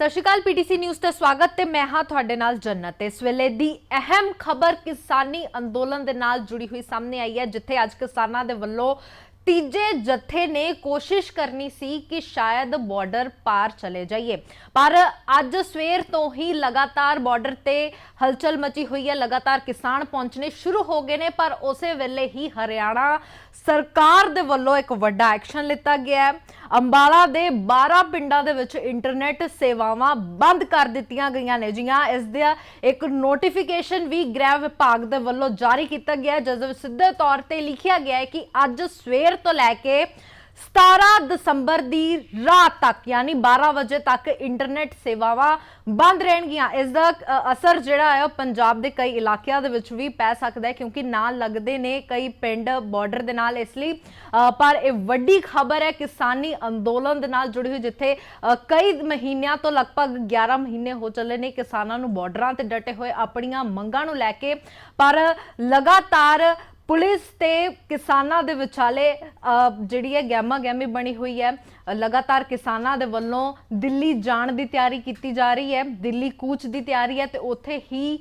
ਸਤਿ ਸ਼੍ਰੀ ਅਕਾਲ PTC news ਤੇ ਸਵਾਗਤ ਤੇ ਮੈਂ ਹਾਂ ਤੁਹਾਡੇ ਨਾਲ ਜੰਨਤ। ਇਸ ਵੇਲੇ ਦੀ ਅਹਿਮ ਖਬਰ ਕਿਸਾਨੀ ਅੰਦੋਲਨ ਦੇ ਨਾਲ ਜੁੜੀ ਹੋਈ ਸਾਹਮਣੇ ਆਈ ਹੈ, ਜਿੱਥੇ ਅੱਜ ਕਿਸਾਨਾਂ ਦੇ ਵੱਲੋਂ ਤੀਜੇ ਜਥੇ ਨੇ ਕੋਸ਼ਿਸ਼ ਕਰਨੀ ਸੀ ਕਿ ਸ਼ਾਇਦ ਬਾਰਡਰ ਪਾਰ ਚਲੇ ਜਾਈਏ। ਪਰ ਅੱਜ ਸਵੇਰ ਤੋਂ ਹੀ ਲਗਾਤਾਰ ਬਾਰਡਰ ਤੇ ਹਲਚਲ ਮਚੀ ਹੋਈ ਹੈ। ਲਗਾਤਾਰ ਕਿਸਾਨ ਪਹੁੰਚਣੇ ਸ਼ੁਰੂ ਹੋ ਗਏ ਨੇ, ਪਰ ਉਸੇ ਵੇਲੇ ਹੀ ਹਰਿਆਣਾ ਸਰਕਾਰ ਦੇ ਵੱਲੋਂ ਇੱਕ ਵੱਡਾ ਐਕਸ਼ਨ ਲਿੱਤਾ ਗਿਆ ਹੈ। ਅੰਬਾਲਾ ਦੇ 12 ਪਿੰਡਾਂ ਦੇ ਵਿੱਚ ਇੰਟਰਨੈਟ ਸੇਵਾਵਾਂ ਬੰਦ ਕਰ ਦਿੱਤੀਆਂ ਗਈਆਂ ਨੇ। ਜੀਆਂ ਇਸ ਦਾ ਇੱਕ ਨੋਟੀਫਿਕੇਸ਼ਨ ਵੀ ਗ੍ਰਹਿ ਵਿਭਾਗ ਦੇ ਵੱਲੋਂ ਜਾਰੀ ਕੀਤਾ ਗਿਆ ਜਿਸ ਦੇ ਵਿੱਚ ਸਿੱਧੇ ਤੌਰ ਤੇ ਲਿਖਿਆ ਗਿਆ ਹੈ ਕਿ ਅੱਜ ਸਵੇਰ ਤੋਂ ਲੈ ਕੇ 17 ਦਸੰਬਰ ਦੀ ਰਾਤ ਤੱਕ, ਯਾਨੀ 12 ਵਜੇ ਤੱਕ ਇੰਟਰਨੈਟ ਸੇਵਾਵਾਂ ਬੰਦ ਰਹਿਣਗੀਆਂ। ਇਸ ਦਾ ਅਸਰ ਜਿਹੜਾ ਹੈ ਉਹ ਪੰਜਾਬ ਦੇ ਕਈ ਇਲਾਕਿਆਂ ਦੇ ਵਿੱਚ ਵੀ ਪੈ ਸਕਦਾ ਹੈ, ਕਿਉਂਕਿ ਨਾਲ ਲੱਗਦੇ ਨੇ ਕਈ ਪਿੰਡ ਬਾਰਡਰ ਦੇ ਨਾਲ ਇਸ ਲਈ। ਪਰ ਇਹ ਵੱਡੀ ਖਬਰ ਹੈ, ਕਿਸਾਨੀ ਅੰਦੋਲਨ ਦੇ ਨਾਲ ਜੁੜੀ ਹੋਈ, ਜਿੱਥੇ ਕਈ ਮਹੀਨਿਆਂ ਤੋਂ ਲਗਭਗ 11 ਮਹੀਨੇ ਹੋ ਚੱਲੇ ਨੇ ਕਿਸਾਨਾਂ ਨੂੰ ਬਾਰਡਰਾਂ ਤੇ ਡਟੇ ਹੋਏ ਆਪਣੀਆਂ ਮੰਗਾਂ ਨੂੰ ਲੈ ਕੇ। ਪਰ ਲਗਾਤਾਰ ਪੁਲਿਸ ਤੇ ਕਿਸਾਨਾਂ ਦੇ ਵਿਚਾਲੇ ਜਿਹੜੀ ਹੈ ਗਹਿਮਾ ਗਹਿਮੀ ਬਣੀ ਹੋਈ ਹੈ। ਲਗਾਤਾਰ ਕਿਸਾਨਾਂ ਦੇ ਵੱਲੋਂ ਦਿੱਲੀ ਜਾਣ ਦੀ ਤਿਆਰੀ ਕੀਤੀ ਜਾ ਰਹੀ ਹੈ। ਦਿੱਲੀ ਕੂਚ ਦੀ ਤਿਆਰੀ ਹੈ ਤੇ ਉੱਥੇ ਹੀ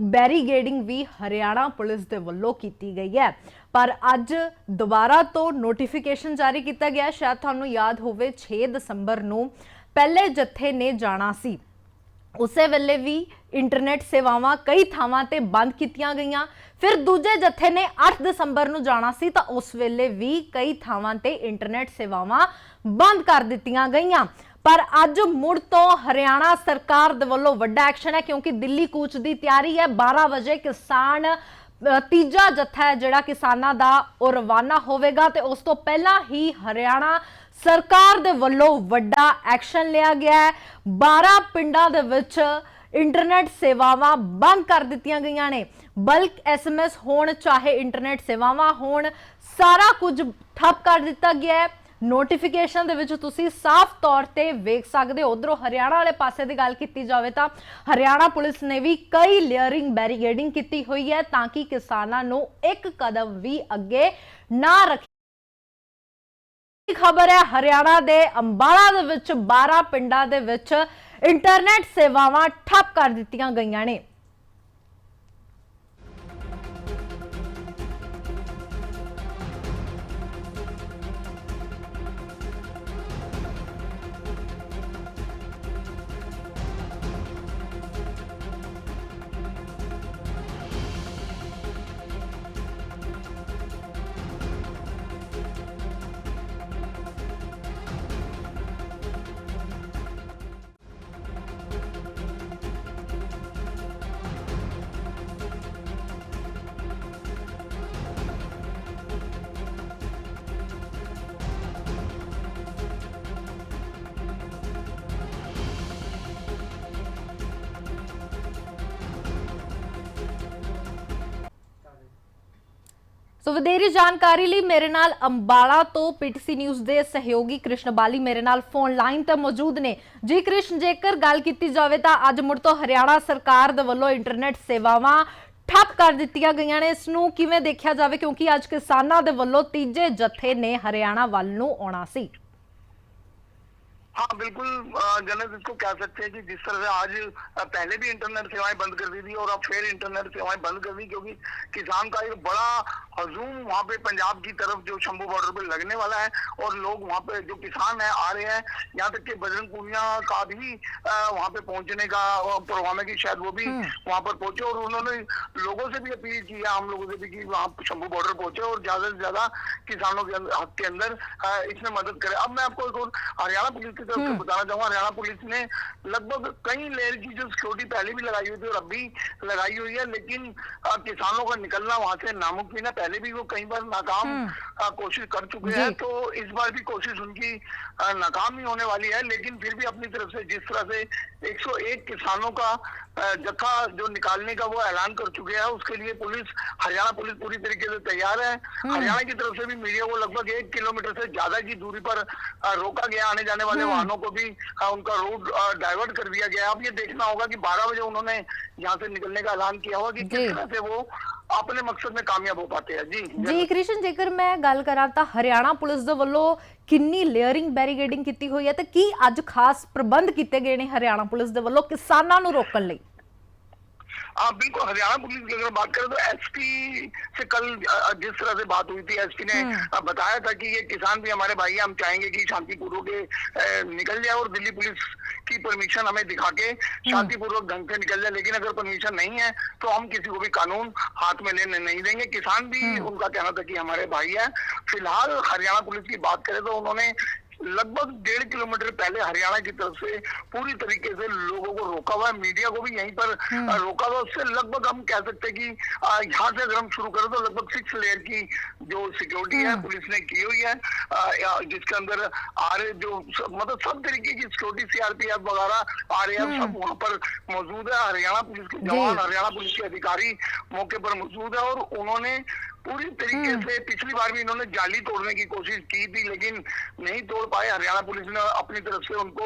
ਬੈਰੀਗੇਡਿੰਗ ਵੀ ਹਰਿਆਣਾ ਪੁਲਿਸ ਦੇ ਵੱਲੋਂ ਕੀਤੀ ਗਈ ਹੈ। ਪਰ ਅੱਜ ਦੁਬਾਰਾ ਤੋਂ ਨੋਟੀਫਿਕੇਸ਼ਨ ਜਾਰੀ ਕੀਤਾ ਗਿਆ। ਸ਼ਾਇਦ ਤੁਹਾਨੂੰ ਯਾਦ ਹੋਵੇ 6 ਦਸੰਬਰ ਨੂੰ ਪਹਿਲੇ ਜੱਥੇ ਨੇ ਜਾਣਾ ਸੀ। ਉਸੇ ਵੇਲੇ ਵੀ ਇੰਟਰਨੈਟ ਸੇਵਾਵਾਂ ਕਈ ਥਾਵਾਂ ਤੇ ਬੰਦ ਕੀਤੀਆਂ ਗਈਆਂ। ਫਿਰ ਦੂਜੇ ਜਥੇ ਨੇ 8 ਦਸੰਬਰ ਨੂੰ ਜਾਣਾ ਸੀ ਤਾਂ ਉਸ ਵੇਲੇ ਵੀ ਕਈ ਥਾਵਾਂ ਤੇ ਇੰਟਰਨੈਟ ਸੇਵਾਵਾਂ ਬੰਦ ਕਰ ਦਿੱਤੀਆਂ ਗਈਆਂ। ਪਰ ਅੱਜ ਮੁੜ ਤੋਂ ਹਰਿਆਣਾ ਸਰਕਾਰ ਦੇ ਵੱਲੋਂ ਵੱਡਾ ਐਕਸ਼ਨ ਹੈ ਕਿਉਂਕਿ ਦਿੱਲੀ ਕੂਚ ਦੀ ਤਿਆਰੀ ਹੈ। 12 ਵਜੇ ਕਿਸਾਨ ਤੀਜਾ ਜੱਥਾ ਹੈ ਜਿਹੜਾ ਕਿਸਾਨਾਂ ਦਾ ਉਹ ਰਵਾਨਾ ਹੋਵੇਗਾ ਤੇ ਉਸ ਤੋਂ ਪਹਿਲਾਂ ਹੀ ਹਰਿਆਣਾ ਸਰਕਾਰ ਦੇ ਵੱਲੋਂ ਵੱਡਾ ਐਕਸ਼ਨ ਲਿਆ ਗਿਆ ਹੈ। 12 ਪਿੰਡਾਂ ਦੇ ਵਿੱਚ ਇੰਟਰਨੈਟ ਸੇਵਾਵਾਂ ਬੰਦ ਕਰ ਦਿੱਤੀਆਂ ਗਈਆਂ ਨੇ। ਬਲਕ ਐਸਐਮਐਸ ਹੋਣ ਚਾਹੇ ਇੰਟਰਨੈਟ ਸੇਵਾਵਾਂ ਹੋਣ, ਸਾਰਾ ਕੁਝ ਠੱਪ ਕਰ ਦਿੱਤਾ ਗਿਆ ਹੈ। ਨੋਟੀਫਿਕੇਸ਼ਨ ਦੇ ਵਿੱਚ ਤੁਸੀਂ ਸਾਫ਼ ਤੌਰ ਤੇ ਵੇਖ ਸਕਦੇ ਹੋ। ਉਧਰੋਂ ਹਰਿਆਣਾ ਵਾਲੇ ਪਾਸੇ ਦੀ ਗੱਲ ਕੀਤੀ ਜਾਵੇ ਤਾਂ ਹਰਿਆਣਾ ਪੁਲਿਸ ਨੇ ਵੀ ਕਈ ਲੇਅਰਿੰਗ ਬੈਰੀਗੇਡਿੰਗ ਕੀਤੀ ਹੋਈ ਹੈ ਤਾਂ ਕਿ ਕਿਸਾਨਾਂ ਨੂੰ ਇੱਕ ਕਦਮ ਵੀ ਅੱਗੇ ਨਾ ਰੱਖੇ ਖਬਰ ਹੈ? ਹਰਿਆਣਾ ਦੇ ਅੰਬਾਲਾ ਦੇ ਵਿੱਚ 12 ਪਿੰਡਾਂ ਦੇ ਵਿੱਚ ਇੰਟਰਨੈਟ ਸੇਵਾਵਾਂ ਠੱਪ ਕਰ ਦਿੱਤੀਆਂ ਗਈਆਂ ਨੇ। ਸੋ ਵਧੇਰੇ ਜਾਣਕਾਰੀ ਲਈ ਮੇਰੇ ਨਾਲ ਅੰਬਾਲਾ ਤੋਂ ਪੀਟੀਸੀ ਨਿਊਜ਼ ਦੇ ਸਹਿਯੋਗੀ ਕ੍ਰਿਸ਼ਨ ਬਾਲੀ ਮੇਰੇ ਨਾਲ ਫੋਨ ਲਾਈਨ ਤੇ ਮੌਜੂਦ ਨੇ। ਜੀ ਕ੍ਰਿਸ਼ਨ, ਜੇਕਰ ਗੱਲ ਕੀਤੀ ਜਾਵੇ ਤਾਂ ਅੱਜ ਮੁੜ ਤੋਂ ਹਰਿਆਣਾ ਸਰਕਾਰ ਦੇ ਵੱਲੋਂ ਇੰਟਰਨੈਟ ਸੇਵਾਵਾਂ ਠੱਪ ਕਰ ਦਿੱਤੀਆਂ ਗਈਆਂ ਨੇ। ਇਸ ਨੂੰ ਕਿਵੇਂ ਦੇਖਿਆ ਜਾਵੇ? ਕਿਉਂਕਿ ਅੱਜ ਕਿਸਾਨਾਂ ਦੇ ਵੱਲੋਂ ਤੀਜੇ ਜਥੇ ਨੇ ਹਰਿਆਣਾ ਵੱਲ ਨੂੰ ਆਉਣਾ ਸੀ। हाँ बिल्कुल जन्नत इसको कह सकते हैं कि जिस तरह से आज पहले भी इंटरनेट सेवाएँ बंद कर दी थी और अब फिर इंटरनेट सेवाएँ बंद कर दी क्योंकि किसान का एक बड़ा हजूम वहाँ पे पंजाब की तरफ़ जो शंभू बॉर्डर पे लगने वाला है और लोग वहाँ पे जो किसान है आ रहे हैं यहाँ तक कि बजरंग पूनिया का भी वहाँ पे पहुँचने का प्रोग्राम है कि शायद वो भी वहाँ पर पहुँचे और उन्होंने लोगों से भी अपील की है हम लोगों से भी कि वहाँ शंभू बॉर्डर पहुँचे और ज़्यादा से ज़्यादा किसानों के हक के अंदर इसमें मदद करे। अब मैं आपको एक और हरियाणा पुलिस की बताना चाहूँगा हरियाणा पुलिस ने लगभग कई लेयर की जो सिक्योरिटी पहले भी लगाई हुई थी और अब भी लगाई हुई है लेकिन किसानों का निकलना वहाँ से नामुमकिन है। पहले भी वो कई बार नाकाम कोशिश कर चुके हैं तो इस बार भी कोशिश उनकी नाकाम ही होने वाली है लेकिन फिर भी अपनी तरफ़ से जिस तरह से 101 किसानों का जत्था जो निकालने का वो ऐलान कर चुके हैं उसके लिए पुलिस हरियाणा पुलिस पूरी तरीके से तैयार है। हरियाणा की तरफ़ से भी मीडिया को लगभग एक किलोमीटर से ज़्यादा की दूरी पर रोका गया आने जाने वाले वाहनों को भी अ, उनका रूट अ, डाइवर्ट कर दिया गया है अब ये देखना होगा कि 12 बजे उन्होंने यहाँ से निकलने का ऐलान किया हुआ कि जी। किस तरह से वो अपने मकसद में कामयाब हो पाते हैं जी ਜੀ ਕ੍ਰਿਸ਼ਨ ਜੇਕਰ ਮੈਂ ਗੱਲ ਕਰਾਂ ਤਾਂ ਹਰਿਆਣਾ ਪੁਲਿਸ ਦੇ ਵੱਲੋਂ ਕਿੰਨੀ ਲੇਅਰਿੰਗ ਬੈਰੀਗੇਡਿੰਗ ਕੀਤੀ ਹੋਈ ਹੈ ਤੇ ਕੀ ਅੱਜ ਖਾਸ ਪ੍ਰਬੰਧ ਕੀਤੇ ਗਏ ਨੇ ਹਰਿਆਣਾ ਪੁਲਿਸ ਦੇ ਵੱਲੋਂ ਕਿਸਾਨਾਂ ਨੂੰ ਰੋਕਣ ਲਈ हाँ बिल्कुल हरियाणा पुलिस की अगर बात करें तो एसपी से कल जिस तरह से बात हुई थी एसपी ने बताया था कि ये किसान भी हमारे भाई हैं हम चाहेंगे कि शांतिपूर्वक निकल जाए और दिल्ली पुलिस की परमिशन हमें दिखा के शांतिपूर्वक ढंग से निकल जाए लेकिन अगर परमिशन नहीं है तो हम किसी को भी कानून हाथ में लेने नहीं देंगे। किसान भी उनका कहना था कि हमारे भाई है। फ़िलहाल हरियाणा पुलिस की बात करें तो उन्होंने लगभग डेढ़ किलोमीटर पहले हरियाणा की तरफ़ से पूरी तरीके से लोगों को रोका हुआ है मीडिया को भी यहीं पर रोका हुआ उससे लगभग हम कह सकते हैं कि यहाँ से अगर हम शुरू करें तो लगभग सिक्स लेयर की जो सिक्योरिटी है पुलिस ने की हुई है। जिसके अंदर आर जो मतलब सब तरीके की सिक्योरिटी सीआरपीएफ वगैरह आ आर सब वहाँ पर मौजूद है। हरियाणा पुलिस के जवान हरियाणा पुलिस के अधिकारी मौके पर मौजूद है और उन्होंने पूरी तरीके से पिछली बार भी इन्होंने जाली तोड़ने की कोशिश की थी लेकिन नहीं तोड़ पाए हरियाणा पुलिस ने अपनी तरफ से उनको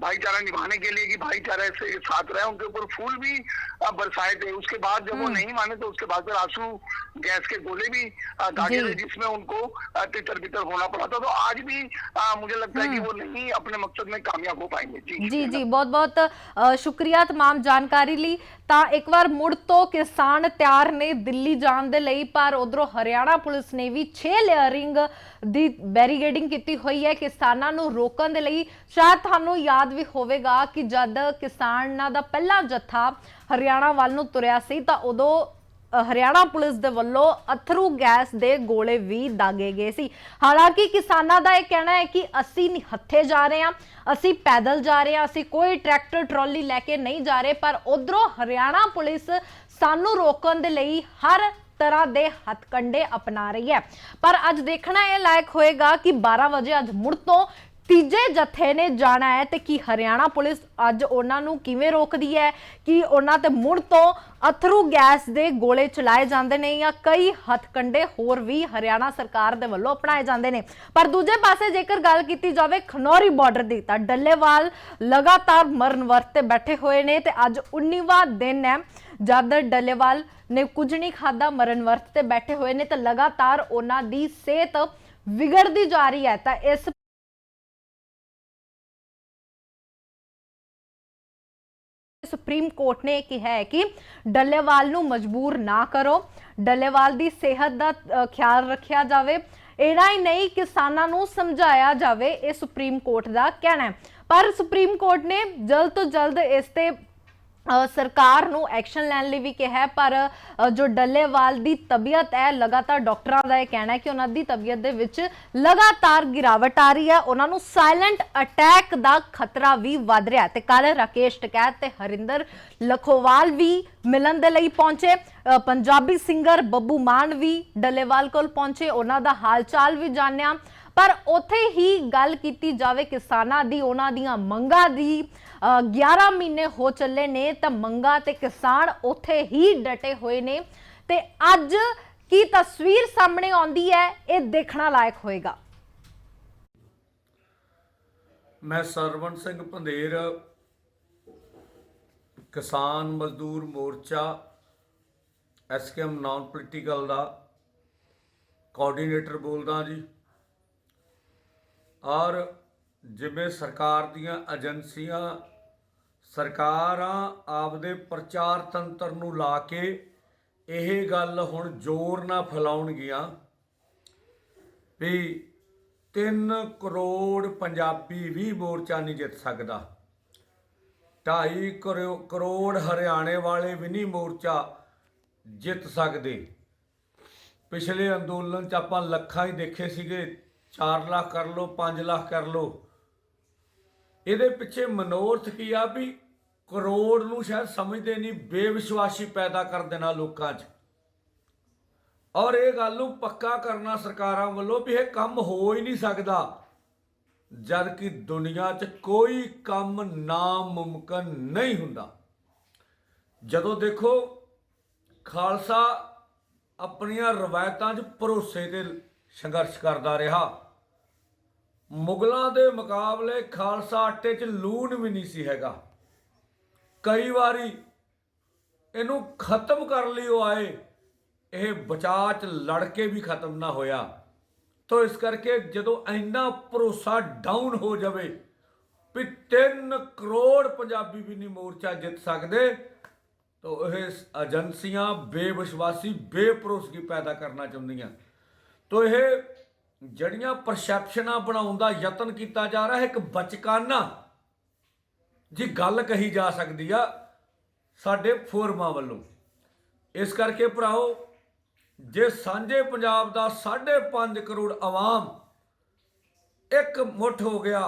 भाईचारा निभाने के लिए कि भाईचारा से साथ रहे उनके ऊपर फूल भी अ, बरसाए थे उसके बाद जब वो नहीं माने तो उसके बाद फिर आंसू गैस के गोले भी अ, दागे जी। थे जिसमें उनको अ, तितर बितर होना पड़ा था तो आज भी अ, मुझे लगता है कि वो नहीं अपने मकसद में कामयाब हो पाएंगे जी ਜੀ ਜੀ ਬਹੁਤ ਬਹੁਤ ਅ, ਸ਼ੁਕਰੀਆ तमाम ਜਾਣਕਾਰੀ ਲਈ ਤਾਂ ਇੱਕ ਵਾਰ ਮੁੜ ਤੋਂ ਕਿਸਾਨ ਤਿਆਰ ਨੇ ਦਿੱਲੀ ਜਾਣ ਦੇ ਲਈ ਪਰ ਉਧਰੋਂ ਹਰਿਆਣਾ ਪੁਲਿਸ ਨੇ ਵੀ 6 ਲੇਅਰਿੰਗ ਦੀ ਬੈਰੀਗੇਡਿੰਗ ਕੀਤੀ ਹੋਈ ਹੈ ਕਿਸਾਨਾਂ ਨੂੰ ਰੋਕਣ ਦੇ ਲਈ। ਸ਼ਾਇਦ ਤੁਹਾਨੂੰ ਯਾਦ ਵੀ ਹੋਵੇਗਾ ਕਿ ਜਦ ਕਿਸਾਨਾਂ ਦਾ ਪਹਿਲਾ ਜੱਥਾ ਹਰਿਆਣਾ ਵੱਲ ਨੂੰ ਤੁਰਿਆ ਸੀ ਤਾਂ ਉਦੋਂ ਹਰਿਆਣਾ ਪੁਲਿਸ ਦੇ ਵੱਲੋਂ ਅਥਰੂ ਗੈਸ ਦੇ ਗੋਲੇ ਵੀ ਦਾਗੇ ਗਏ ਸੀ। ਹਾਲਾਂਕਿ ਕਿਸਾਨਾਂ ਦਾ ਇਹ ਕਹਿਣਾ ਹੈ ਕਿ ਅਸੀਂ ਹੱਥੇ ਜਾ ਰਹੇ ਹਾਂ, ਅਸੀਂ ਪੈਦਲ ਜਾ ਰਹੇ ਹਾਂ, ਅਸੀਂ ਕੋਈ ਟਰੈਕਟਰ, ਟਰਾਲੀ ਲੈ ਕੇ ਨਹੀਂ ਜਾ ਰਹੇ, ਪਰ ਉਧਰੋਂ ਹਰਿਆਣਾ ਪੁਲਿਸ ਸਾਨੂੰ ਰੋਕਣ ਦੇ ਲਈ ਹਰ ਤਰ੍ਹਾਂ ਦੇ ਹੱਥਕੰਡੇ ਅਪਣਾ ਰਹੀ ਹੈ। ਪਰ ਅੱਜ ਦੇਖਣਾ ਇਹ ਲਾਇਕ ਹੋਏਗਾ ਕਿ 12 ਵਜੇ ਅੱਜ ਮੁੜ ਤੋਂ ਤੀਜੇ ਜਥੇ ਨੇ ਜਾਣਾ ਹੈ ਤੇ ਕੀ ਹਰਿਆਣਾ ਪੁਲਿਸ ਅੱਜ ਉਹਨਾਂ ਨੂੰ ਕਿਵੇਂ ਰੋਕਦੀ ਹੈ? ਕਿ ਉਹਨਾਂ ਤੇ ਮੁੜ ਤੋਂ ਅਥਰੂ ਗੈਸ ਦੇ ਗੋਲੇ ਚਲਾਏ ਜਾਂਦੇ ਨੇ ਜਾਂ ਕਈ ਹੱਥਕੰਡੇ ਹੋਰ ਵੀ ਹਰਿਆਣਾ ਸਰਕਾਰ ਦੇ ਵੱਲੋਂ ਅਪਣਾਏ ਜਾਂਦੇ ਨੇ? ਪਰ ਦੂਜੇ ਪਾਸੇ ਜੇਕਰ ਗੱਲ ਕੀਤੀ ਜਾਵੇ ਖਨੌਰੀ ਬਾਰਡਰ ਦੀ ਤਾਂ ਡੱਲੇਵਾਲ ਲਗਾਤਾਰ ਮਰਨ ਵਰਤ ਤੇ ਬੈਠੇ ਹੋਏ ਨੇ ਤੇ ਅੱਜ 19ਵਾਂ ਦਿਨ ਹੈ। ਜਦ ਡੱਲੇਵਾਲ ਨੇ ਕੁਝ ਨਹੀਂ ਖਾਦਾ ਮਰਨ ਵਰਤ ਤੇ ਬੈਠੇ ਹੋਏ ਨੇ ਤਾਂ ਲਗਾਤਾਰ ਉਹਨਾਂ ਦੀ ਸਿਹਤ ਵਿਗੜਦੀ ਜਾ ਰਹੀ ਹੈ। ਤਾਂ ਇਸ ਸੁਪਰੀਮ ਕੋਰਟ ਨੇ ਕਿਹਾ ਹੈ ਕਿ ਡੱਲੇਵਾਲ ਨੂੰ ਮਜਬੂਰ ਨਾ ਕਰੋ। ਡੱਲੇਵਾਲ ਦੀ ਸਿਹਤ ਦਾ ਖਿਆਲ ਰੱਖਿਆ ਜਾਵੇ। ਇਹਨਾਂ ਹੀ ਨਹੀਂ, ਕਿਸਾਨਾਂ ਨੂੰ ਸਮਝਾਇਆ ਜਾਵੇ, ਇਹ ਸੁਪਰੀਮ ਕੋਰਟ ਦਾ ਕਹਿਣਾ ਹੈ। ਪਰ ਸੁਪਰੀਮ ਕੋਰਟ ਨੇ ਜਲਦ ਤੋਂ ਜਲਦ ਇਸ ਤੇ ਸਰਕਾਰ ਨੂੰ ਐਕਸ਼ਨ ਲੈਣ ਲਈ ਵੀ ਕਿਹਾ ਪਰ ਜੋ ਡੱਲੇਵਾਲ ਦੀ ਤਬੀਅਤ ਹੈ, ਲਗਾਤਾਰ ਡਾਕਟਰਾਂ ਦਾ ਇਹ ਕਹਿਣਾ ਹੈ ਕਿ ਉਹਨਾਂ ਦੀ ਤਬੀਅਤ ਦੇ ਵਿੱਚ ਲਗਾਤਾਰ ਗਿਰਾਵਟ ਆ ਰਹੀ ਹੈ। ਉਹਨਾਂ ਨੂੰ ਸਾਇਲੈਂਟ ਅਟੈਕ ਦਾ ਖਤਰਾ ਵੀ ਵੱਧ ਰਿਹਾ ਹੈ। ਤੇ ਕੱਲ ਰਾਕੇਸ਼ ਟਕੈਤ ਤੇ ਹਰਿੰਦਰ ਲਖੋਵਾਲ ਵੀ ਮਿਲਣ ਦੇ ਲਈ ਪਹੁੰਚੇ। ਪੰਜਾਬੀ ਸਿੰਗਰ ਬੱਬੂ ਮਾਨ ਵੀ ਡੱਲੇਵਾਲ ਕੋਲ ਪਹੁੰਚੇ। ਉਹਨਾਂ ਦਾ ਹਾਲ ਚਾਲ ਵੀ ਜਾਣਿਆ। ਪਰ ਉੱਥੇ ਹੀ ਗੱਲ ਕੀਤੀ ਜਾਵੇ ਕਿਸਾਨਾਂ ਦੀ ਉਹਨਾਂ ਦੀਆਂ ਮੰਗਾਂ ਦੀ ਅ, 11 ਮਹੀਨੇ ਹੋ ਚੱਲੇ ਨੇ ਤਾਂ ਮੰਗਾਂ ਤੇ ਕਿਸਾਨ ਉੱਥੇ ਹੀ ਡਟੇ ਹੋਏ ਨੇ। ਤੇ ਅੱਜ ਕੀ ਤਸਵੀਰ ਸਾਹਮਣੇ ਆਉਂਦੀ ਹੈ ਇਹ ਦੇਖਣਾ ਲਾਇਕ ਹੋਏਗਾ। ਮੈਂ Sarwan Singh Pandher Kisan Mazdoor Morcha SKM non political ਦਾ ਕੋਆਰਡੀਨੇਟਰ ਬੋਲਦਾ ਜੀ। ਔਰ ਜਿਵੇਂ ਸਰਕਾਰ ਦੀਆਂ ਏਜੰਸੀਆਂ ਸਰਕਾਰਾਂ ਆਪਦੇ ਪ੍ਰਚਾਰ ਤੰਤਰ ਨੂੰ ਲਾ ਕੇ ਇਹ ਗੱਲ ਹੁਣ ਜ਼ੋਰ ਨਾਲ ਫੈਲਾਉਣਗੀਆਂ ਵੀ 3 ਕਰੋੜ ਪੰਜਾਬੀ ਵੀ ਮੋਰਚਾ ਨਹੀਂ ਜਿੱਤ ਸਕਦਾ। 2.5 ਕਰੋੜ ਹਰਿਆਣੇ ਵਾਲੇ ਵੀ ਨਹੀਂ ਮੋਰਚਾ ਜਿੱਤ ਸਕਦੇ। ਪਿਛਲੇ ਅੰਦੋਲਨ ਚ ਆਪਾਂ ਲੱਖਾਂ ਹੀ ਦੇਖੇ ਸੀਗੇ। 4 ਲੱਖ ਕਰ ਲਓ 5 ਲੱਖ ਕਰ ਲਓ। ਇਹਦੇ ਪਿੱਛੇ ਮਨੋਰਥ ਕੀ ਆ ਵੀ ਕਰੋੜ ਨੂੰ ਸ਼ਾਇਦ ਸਮਝਦੇ ਨਹੀਂ, ਬੇਵਿਸ਼ਵਾਸੀ ਪੈਦਾ ਕਰ ਦੇਣਾ ਲੋਕਾਂ 'ਚ। ਔਰ ਇਹ ਗੱਲ ਨੂੰ ਪੱਕਾ ਕਰਨਾ ਸਰਕਾਰਾਂ ਵੱਲੋਂ ਵੀ ਇਹ ਕੰਮ ਹੋ ਹੀ ਨਹੀਂ ਸਕਦਾ ਜਦ ਕਿ ਦੁਨੀਆ 'ਚ ਕੋਈ ਕੰਮ ਨਾਮੁਮਕਨ ਨਹੀਂ ਹੁੰਦਾ। ਜਦੋਂ ਦੇਖੋ, ਖਾਲਸਾ ਆਪਣੀਆਂ ਰਵਾਇਤਾਂ 'ਚ ਭਰੋਸੇ ਤੇ ਸੰਘਰਸ਼ ਕਰਦਾ ਰਿਹਾ। ਮੁਗਲਾਂ ਦੇ ਮੁਕਾਬਲੇ ਖਾਲਸਾ ਆਟੇ 'ਚ ਲੂਣ ਵੀ ਨਹੀਂ ਸੀ ਹੈਗਾ। ਕਈ ਵਾਰੀ ਇਹਨੂੰ ਖਤਮ ਕਰਨ ਲਈ ਉਹ ਆਏ, ਇਹ ਬਚਾਅ ਚ ਲੜ ਕੇ ਵੀ ਖਤਮ ਨਾ ਹੋਇਆ। ਤੋ ਇਸ ਕਰਕੇ ਜਦੋਂ ਇੰਨਾ ਭਰੋਸਾ ਡਾਊਨ ਹੋ ਜਾਵੇ ਵੀ 3 ਕਰੋੜ ਪੰਜਾਬੀ ਵੀ ਨਹੀਂ ਮੋਰਚਾ ਜਿੱਤ ਸਕਦੇ, ਤੋ ਇਹ ਏਜੰਸੀਆਂ ਬੇਵਿਸ਼ਵਾਸੀ ਬੇਭਰੋਸਗੀ ਪੈਦਾ ਕਰਨਾ ਚਾਹੁੰਦੀਆਂ। ਤੋ ਇਹ ਜਿਹੜੀਆਂ ਪਰਸੈਪਸ਼ਨਾਂ ਬਣਾਉਣ ਦਾ ਯਤਨ ਕੀਤਾ ਜਾ ਰਿਹਾ ਹੈ ਇੱਕ ਬਚਕਾਨਾ ਜੀ ਗੱਲ ਕਹੀ ਜਾ ਸਕਦੀ ਆ ਸਾਡੇ ਫੋਰਮਾਂ ਵੱਲੋਂ। ਇਸ ਕਰਕੇ ਭਰਾਓ, ਜੇ ਸਾਂਝੇ ਪੰਜਾਬ ਦਾ 5.5 ਕਰੋੜ ਆਵਾਮ ਇੱਕ ਮੁੱਠ ਹੋ ਗਿਆ,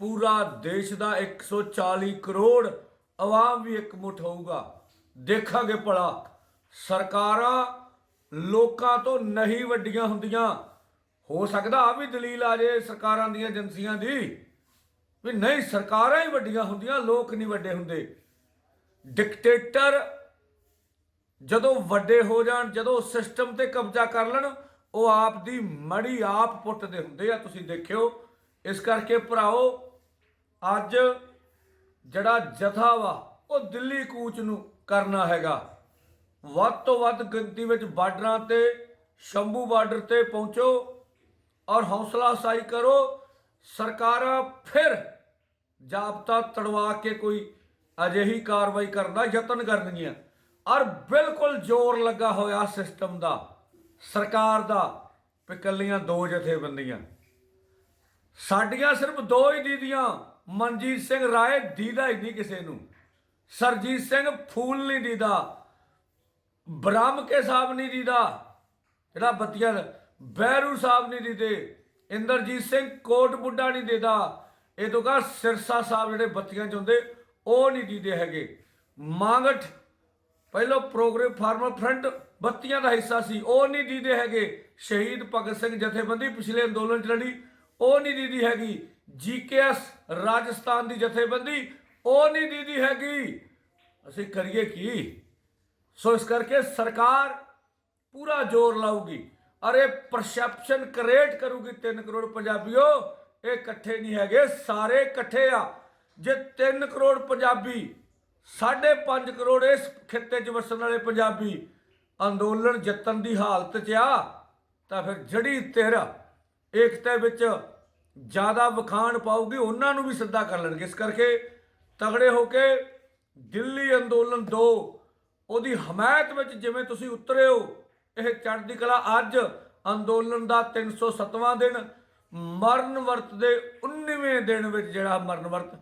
ਪੂਰਾ ਦੇਸ਼ ਦਾ 140 ਕਰੋੜ ਆਵਾਮ ਵੀ ਇੱਕ ਮੁੱਠ ਹੋਊਗਾ। ਦੇਖਾਂਗੇ ਭਲਾ, ਸਰਕਾਰਾਂ ਲੋਕਾਂ ਤੋਂ ਨਹੀਂ ਵੱਡੀਆਂ ਹੁੰਦੀਆਂ ਹੋ ਸਕਦਾ ਆ ਵੀ ਦਲੀਲ ਆ ਜੇ ਸਰਕਾਰਾਂ ਦੀਆਂ ਏਜੰਸੀਆਂ ਦੀ, ਵੀ ਨਹੀਂ, ਸਰਕਾਰਾਂ ਹੀ ਵੱਡੀਆਂ ਹੁੰਦੀਆਂ, ਲੋਕ ਨਹੀਂ ਵੱਡੇ ਹੁੰਦੇ। ਡਿਕਟੇਟਰ ਜਦੋਂ ਵੱਡੇ ਹੋ ਜਾਣ, ਜਦੋਂ ਸਿਸਟਮ ਤੇ ਕਬਜ਼ਾ ਕਰ ਲੈਣ, ਉਹ ਆਪ ਦੀ ਮੜੀ ਆਪ ਪੁੱਟਦੇ ਹੁੰਦੇ ਆ, ਤੁਸੀਂ ਦੇਖਿਓ। ਇਸ ਕਰਕੇ ਭਰਾਓ, ਅੱਜ ਜਿਹੜਾ ਜਥਾ ਵਾ, ਉਹ ਦਿੱਲੀ ਕੂਚ ਨੂੰ ਕਰਨਾ ਹੈਗਾ। ਵੱਧ ਤੋਂ ਵੱਧ ਗਿਣਤੀ ਵਿੱਚ ਬਾਰਡਰਾਂ ਤੇ, ਸ਼ੰਭੂ ਬਾਰਡਰ ਤੇ ਪਹੁੰਚੋ। ਔਰ ਹੌਸਲਾ ਅਫਜ਼ਾਈ ਕਰੋ, ਸਰਕਾਰਾਂ ਫਿਰ ਜਾਬਤਾ ਤੜਵਾ ਕੇ ਕੋਈ ਅਜਿਹੀ ਕਾਰਵਾਈ ਕਰਨ ਦਾ ਯਤਨ ਕਰਨਗੀਆਂ। ਔਰ ਬਿਲਕੁਲ ਜ਼ੋਰ ਲੱਗਾ ਹੋਇਆ ਸਿਸਟਮ ਦਾ, ਸਰਕਾਰ ਦਾ, ਵੀ ਇਕੱਲੀਆਂ ਦੋ ਜਥੇਬੰਦੀਆਂ। ਸਾਡੀਆਂ ਸਿਰਫ ਦੋ ਹੀ ਦੀਦੀਆਂ, ਮਨਜੀਤ ਸਿੰਘ ਰਾਏ ਦੀਦਾ ਹੀ ਨਹੀਂ ਕਿਸੇ ਨੂੰ। ਸਰਜੀਤ ਸਿੰਘ ਫੂਲ ਨਹੀਂ ਦੀਦਾ, ਬ੍ਰਹਮ ਕੇ ਸਾਹਿਬ ਨਹੀਂ ਦੀਦਾ, ਜਿਹੜਾ ਬੱਤੀਆਂ ਬੈਰੂ ਸਾਹਿਬ ਨਹੀਂ ਦੀਦੇ, ਇੰਦਰਜੀਤ ਸਿੰਘ ਕੋਟ ਬੁੱਢਾ ਨਹੀਂ ਦੇਦਾ। ਇਹ ਤੋਂ ਕਾ ਸਿਰਸਾ ਸਾਹਿਬ ਜਿਹੜੇ ਬੱਤੀਆਂ ਚ ਹੁੰਦੇ, ਉਹ ਨਹੀਂ ਦੀਦੇ ਹੈਗੇ। ਮਾਂਗਟ ਪਹਿਲੋ ਪ੍ਰੋਗਰੈਮ ਫਾਰਮਰ ਫਰੰਟ ਬੱਤੀਆਂ ਦਾ ਹਿੱਸਾ ਸੀ, ਉਹ ਨਹੀਂ ਦੀਦੇ ਹੈਗੇ। ਸ਼ਹੀਦ ਭਗਤ ਸਿੰਘ ਜਥੇਬੰਦੀ ਪਿਛਲੇ ਅੰਦੋਲਨ ਚ ਲੜੀ, ਉਹ ਨਹੀਂ ਦੀਦੀ ਹੈਗੀ। ਜੀਕੇਐਸ ਰਾਜਸਥਾਨ ਦੀ ਜਥੇਬੰਦੀ, ਉਹ ਨਹੀਂ ਦੀਦੀ ਹੈਗੀ। ਅਸੀਂ ਕਰੀਏ ਕੀ? ਸੋ ਇਸ ਕਰਕੇ ਸਰਕਾਰ ਪੂਰਾ ਜ਼ੋਰ ਲਾਊਗੀ। ਅਰੇ ਪਰਸੈਪਸ਼ਨ ਕ੍ਰੀਏਟ ਕਰੂਗੀ 3 ਕਰੋੜ ਪੰਜਾਬੀਓ। ਇਹ ਇਕੱਠੇ ਨਹੀਂ ਹੈਗੇ, ਸਾਰੇ ਇਕੱਠੇ ਆ। ਜੇ 3 ਕਰੋੜ ਪੰਜਾਬੀ 5.5 ਕਰੋੜ ਇਸ ਖਿੱਤੇ 'ਚ ਵਸਣ ਵਾਲੇ ਪੰਜਾਬੀ ਅੰਦੋਲਨ ਜਿੱਤਣ ਦੀ ਹਾਲਤ 'ਚ ਆ, ਤਾਂ ਫਿਰ ਜੜੀ ਤੇਰਾ ਏਕਤਾ ਵਿੱਚ ਜ਼ਿਆਦਾ ਵਖਾਣ ਪਾਉਗੀ ਉਹਨਾਂ ਨੂੰ ਵੀ ਸਿੱਧਾ ਕਰ ਲੈਣਗੇ। ਇਸ ਕਰਕੇ ਤਗੜੇ ਹੋ ਕੇ ਦਿੱਲੀ ਅੰਦੋਲਨ 2 ਉਹਦੀ ਹਮਾਇਤ ਵਿੱਚ ਜਿਵੇਂ ਤੁਸੀਂ ਉਤਰੇ ਹੋ ਇਹ ਚੜ੍ਹਦੀ ਕਲਾ ਅੱਜ ਅੰਦੋਲਨ ਦਾ 307ਵਾਂ ਦਿਨ, ਮਰਨ ਵਰਤ ਦੇ 19ਵੇਂ ਦਿਨ ਵਿੱਚ ਜਿਹੜਾ ਮਰਨ ਵਰਤ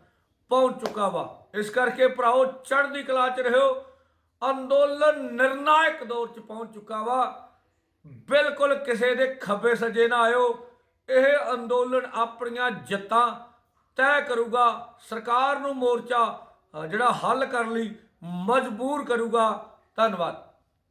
ਪਹੁੰਚ ਚੁੱਕਾ ਵਾ। ਇਸ ਕਰਕੇ ਭਰਾਓ, ਚੜ੍ਹਦੀ ਕਲਾ 'ਚ ਰਹਿਓ ਅੰਦੋਲਨ ਨਿਰਣਾਇਕ ਦੌਰ 'ਚ ਪਹੁੰਚ ਚੁੱਕਾ ਵਾ। ਬਿਲਕੁਲ ਕਿਸੇ ਦੇ ਖੱਬੇ ਸੱਜੇ ਨਾ ਆਇਓ। ਇਹ ਅੰਦੋਲਨ ਆਪਣੀਆਂ ਜਿੱਤਾਂ ਤੈਅ ਕਰੂਗਾ। ਸਰਕਾਰ ਨੂੰ ਮੋਰਚਾ ਜਿਹੜਾ ਹੱਲ ਕਰਨ ਲਈ ਮਜਬੂਰ ਕਰੂਗਾ। ਧੰਨਵਾਦ।